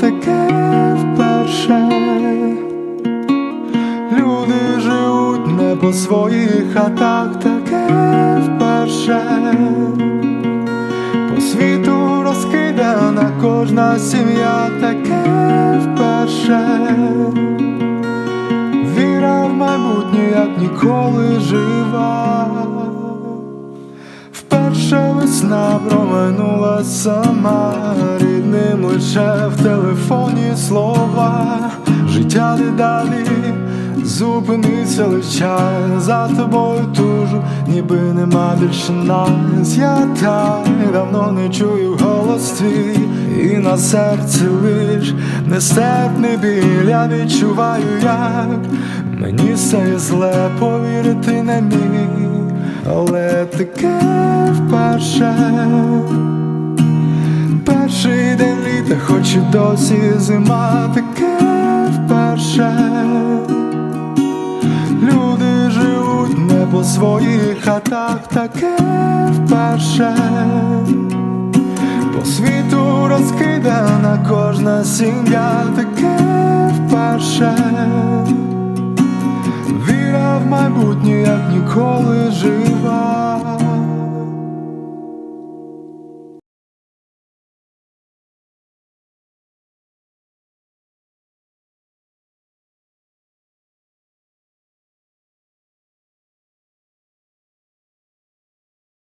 таке вперше. Люди живуть не по своїх хатах, таке вперше. По світу розкидана кожна сім'я, таке вперше. Віра в майбутнє, як ніколи жива. Вперше весна проминула сама рідним лише в телефоні слова. Життя дедалі зупиниться лише за тобою тужу, ніби нема більше нас. Я так давно не чую голос твій, і на серці лиш нестерпний біль. Я відчуваю, як мені стає зле повірити не міг але таке вперше. Перший день літа, хоч і досі зима, таке вперше. Люди живуть не по своїх хатах, таке вперше. По світу розкидана кожна сім'я, таке вперше. Віра в майбутнє, як ніколи жива.